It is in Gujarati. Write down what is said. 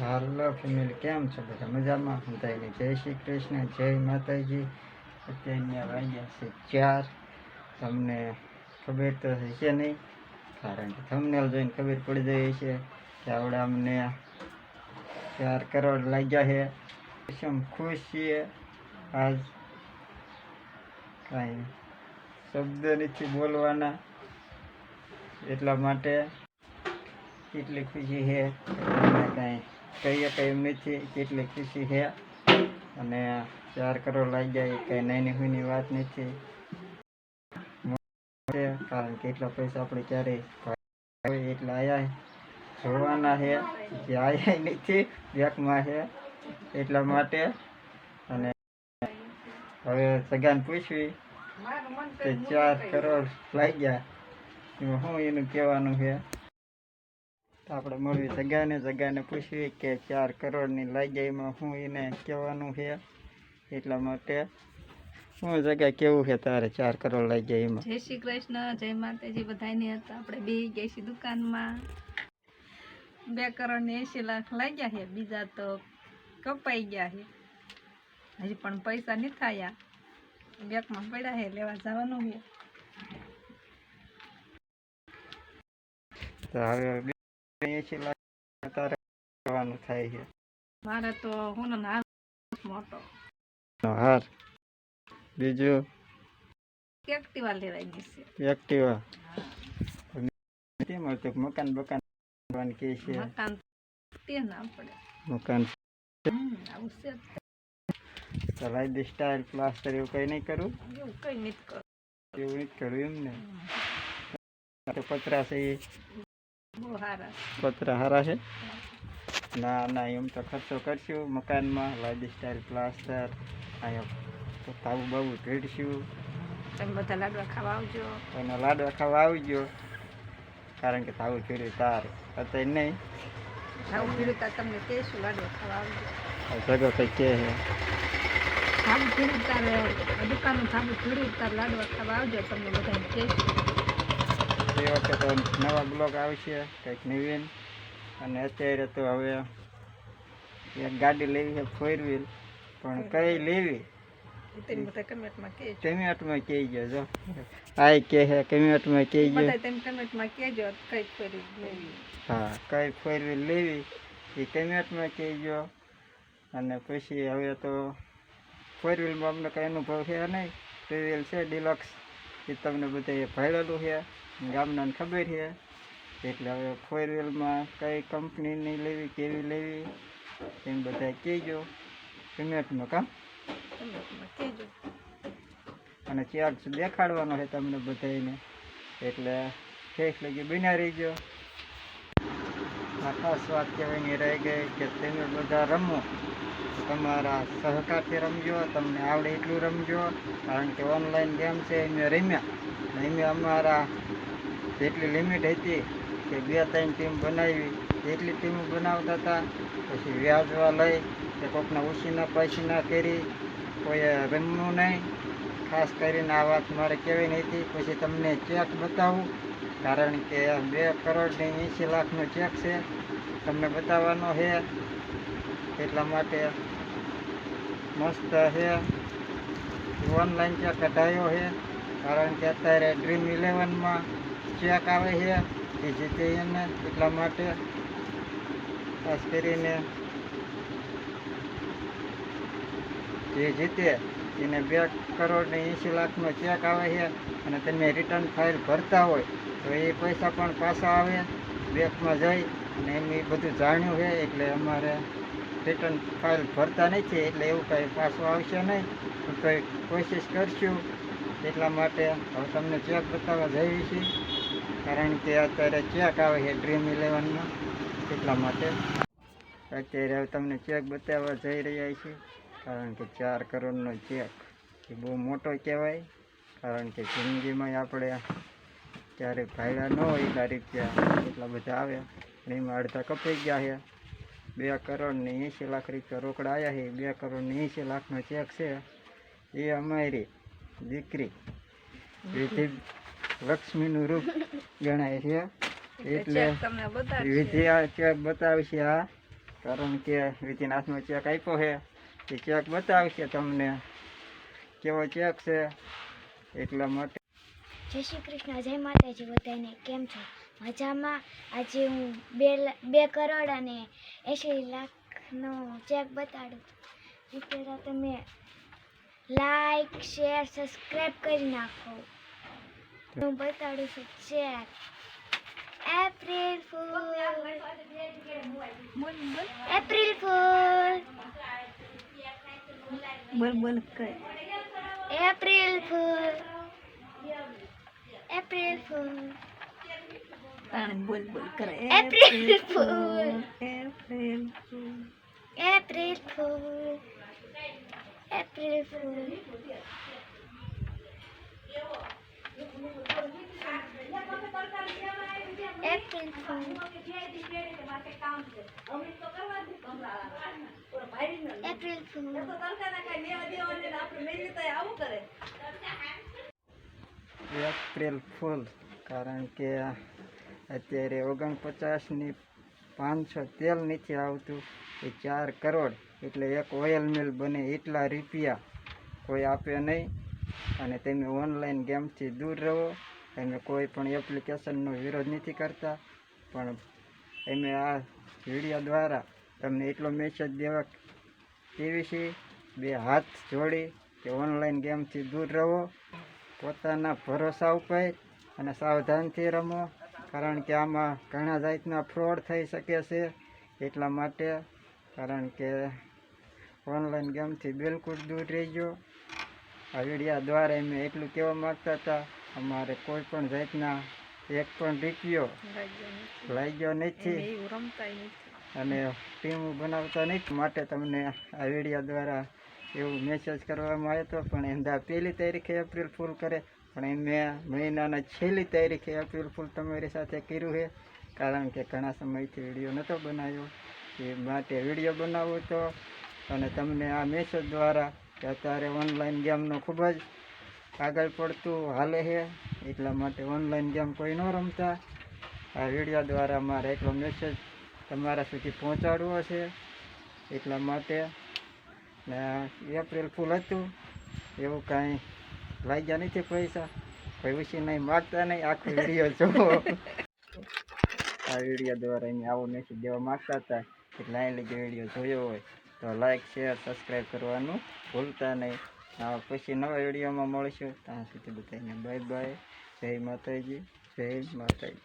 હાલો ફેમિલી કેમ છો? બધા મજામાં? હું તાઈને જય શ્રી કૃષ્ણ, જય માતાજી. અત્યારના વાગ્યા છે ચાર. તમને ખબર તો હશે નહીં, કારણ કે થંબનેલ જોઈને ખબર પડી જાય છે કે આવડે અમને ચાર કરોડ લાગ્યા છે. એકદમ ખુશ છીએ. આજ કાંઈ શબ્દ નથી બોલવાના. એટલા માટે કેટલી ખુશી છે. કહીએ કઈ નથી કેટલી ખુશી છે. અને ચાર કરોડ લાગી જાય, એ કંઈ નાની હુની વાત નથી. કારણ કે એટલા પૈસા આપણે ક્યારેય એટલે આયા જોવાના છે જે આયા નથી બેકમાં છે એટલા માટે. અને હવે સગાને પૂછવી કે ચાર કરોડ લાગ્યા. શું એનું કહેવાનું છે તો આપણે મળવી જગાને જગાને પૂછવી કે ચાર કરોડની લાગ્યા એમાં શું એને કહેવાનું છે એટલા માટે શું જગ્યા કેવું છે તારે ચાર કરોડ લાગ્યા એમાં. જય શ્રી કૃષ્ણ જય માતાજી બધાને હતા. આપણે બે ગયા છીએ દુકાનમાં. બે કરોડ ને એસી લાખ લાગ્યા છે બીજા તો કપાઈ ગયા છે. હજી પણ પૈસા નહીં થયા. બેકમાં પડ્યા છે લેવા જવાનું છે. તો હવે એસી લાખ તારે કરવાનું થાય છે મારે તો હું ને હાર મોટો હાર બીજું એક્ટિવા લેવાઈ ગઈ છે એક્ટિવા નથી મળતું મકાન બકાન બનવાનું કે છે મકાન તે ના પડે મકાન હમ, આવું છે તો લાઈ સ્ટાઇલ પ્લાસ્ટર એવું કંઈ નહીં કરું એવું કઈ નથી કરું એવું નથી કરું એમ ને તો પતરા છે એ બહુ સારા પતરા હારા છે? ના ના એમ તો ખર્ચો કરશું. મકાનમાં લાદી સ્ટાઇલ પ્લાસ્ટર અહીંયા તાવું બાવું ભેટશું તમે બધા લાડવા ખાવા આવજો. અને લાડવા ખાવા આવી ગયો કારણ કે તાવું જોડ્યું તાર અત્યારે નહીં. આવું પીડું તાર તમને કહીશું લાડવા ખાવા આવજો. જગો કંઈ કહે છે? સાબુ પીડું તારે દુકાનનું સાબુ પીડું તાર લાડવા ખાવા આવજો તમને બધાને કહીશું. એ વખતે તો નવા બ્લોગ આવશે કંઈક નવીન. અને અત્યારે તો હવે એક ગાડી લેવી છે ફોર વ્હીલ પણ કઈ લેવી? કમેન્ટમાં કહેજો. કહી ગયો જો. આય કે કમેન્ટમાં બધા કમેન્ટમાં કહેજો કઈ ફરી લેવી. હા કઈ ફોર વ્હીલ લેવી એ કમેન્ટમાં કહેજો. અને પછી હવે તો ફોર વ્હીલમાં અમને કંઈ અનુભવ છે નહીં? ટુ વ્હીલ છે ડિલક્સ. એ તમને બધાએ ભરેલું છે. ગામનાને ખબર છે. એટલે હવે ફોર વ્હીલમાં કઈ કંપનીની લેવી કેવી લેવી એમ બધા કહેજો. સિમેન્ટનું કામ અને ચાર્જ દેખાડવાનો છે તમને બધાને એટલે ઠેસ લગી બિના રહીજો. આ ખાસ વાત કહેવાની રહી ગઈ કે તમે બધા રમો. તમારા સહકારથી રમજો, તમને આવડે એટલું રમજો. કારણ કે ઓનલાઈન ગેમ છે અમે રમ્યા. અમે અમારા જેટલી લિમિટ હતી કે બે ત્રણ ટીમ બનાવી, એટલી ટીમ બનાવતા હતા. પછી વ્યાજવા લઈ કે કોકના ઉછીના પૈસીના કરી, કોઈએ રમવું નહીં. ખાસ કરીને આ વાત મારે કહેવી હતી. પછી તમને ચેક બતાવું. કારણ કે બે કરોડ ને એંસી લાખનો ચેક છે. તમને બતાવવાનો છે એટલા માટે મસ્ત છે. ઓનલાઈન ચેક કઢાયો છે. કારણ કે અત્યારે ડ્રીમ ઇલેવનમાં ચેક આવે છે. એ જીતે એને એટલા માટે. ખાસ કરીને જે જીતે એને બે કરોડ ને એંસી લાખનો ચેક આવે છે. અને તમે રિટર્ન ફાઇલ ભરતા હોય તો એ પૈસા પણ પાછા આવે, બેંકમાં જઈ અને એમ એ બધું જાણ્યું છે, એટલે અમારે રિટર્ન ફાઇલ ભરતા નહીં છે એટલે એવું કાંઈ પાછું આવશે નહીં. તો કોશિશ કરશું એટલા માટે હવે તમને ચેક બતાવવા જઈએ છીએ. કારણ કે અત્યારે ચેક આવે છે ડ્રીમ ઇલેવનમાં એટલા માટે. અત્યારે હવે તમને ચેક બતાવવા જઈ રહ્યા છીએ, કારણ કે ચાર કરોડનો ચેક એ બહુ મોટો કહેવાય. કારણ કે જિંદગીમાં આપણે ક્યારેક ભાયડા ન હોય એટલા રૂપિયા એટલા બધા આવે અને એમાં અડધા કપાઈ ગયા છે. બે કરોડ ને એંસી લાખ રૂપિયા રોકડા આવ્યા છે. બે કરોડ ને એંસી લાખનો ચેક છે. એ અમારી દીકરી વિધિ લક્ષ્મીનું રૂપ ગણાય છે. એટલે વિધિ આ ચેક બતાવશે આ. કારણ કે વિધિનાથનો ચેક આપ્યો છે. એ ચેક બતાવશે તમને. કેવો ચેક છે. એટલા માટે જય શ્રી કૃષ્ણ જય માતાજી બધાને કેમ છો? મજામાં? આજે હું બે બે કરોડ અને એંશી લાખનો ચેક બતાડું. એ પહેલાં તમે લાઈક શેર સબસ્ક્રાઈબ કરી નાખો. હું બતાડું છું check. April fool April fool બોલ બોલ એપ્રિલ ફૂલ એપ્રિલ ફૂલ તાણે બોલ બોલ કરે April fool. April fool April fool April fool April fool April fool April fool કારણ કે અત્યારે ઓગણપચાસની પાંચસો તેલ નથી આવતું, એ ચાર કરોડ, એટલે એક ઓઇલ મિલ બને એટલા રૂપિયા. કોઈ આપે નહીં, અને તમે ઓનલાઈન ગેમથી દૂર રહો, તમે કોઈ પણ એપ્લિકેશનનો વિરોધ નથી કરતા. પણ અમે આ વીડિયો દ્વારા તમને એટલો મેસેજ દેવા કેવી છે? બે હાથ જોડી કે ઓનલાઈન ગેમથી દૂર રહો. પોતાના ભરોસા ઉપર અને સાવધાનથી રમો કારણ કે આમાં ઘણા જાતના ફ્રોડ થઈ શકે છે એટલા માટે કારણ કે ઓનલાઈન ગેમથી બિલકુલ દૂર રહેજો. આ વિડીયા દ્વારા અમે એટલું કહેવા માગતા હતા અમારે કોઈ પણ જાતના એક પણ રીક્યો. લાગ્યો નથી. અને ટીમ બનાવતા નથી. માટે તમને આ વીડિયો દ્વારા એવું મેસેજ કરવામાં આવ્યો હતો પણ એમદા પહેલી તારીખે એપ્રિલ ફૂલ કરે. પણ મેં મહિનાના છેલ્લી તારીખે એપ્રિલ ફૂલ તમારી સાથે કર્યું છે. કારણ કે ઘણા સમયથી વીડિયો નહોતો બનાવ્યો. એ માટે વીડિયો બનાવવો તો અને તમને આ મેસેજ દ્વારા કે અત્યારે ઓનલાઈન ગેમનો ખૂબ જ આગળ પડતું હાલે છે. એટલા માટે ઓનલાઈન ગેમ કોઈ ન રમતા. આ વીડિયો દ્વારા મારે એટલો મેસેજ તમારા સુધી પહોંચાડવો છે. એટલા માટે ને એપ્રિલ ફૂલ હતું. એવું કાંઈ લાગ્યા નથી પૈસા. ઉછી નહીં માગતા નહીં. આખો વીડિયો જોવો આ વીડિયો દ્વારા એને આવો મેસેજ દેવા માગતા હતા. એટલે અહીં લગી વીડિયો જોયો હોય તો લાઈક શેર સબસ્ક્રાઈબ કરવાનું ભૂલતા નહીં. પછી નવા વિડીયોમાં મળીશું. ત્યાં સુધી બધાને બાય બાય જય માતાજી. જય માતાજી.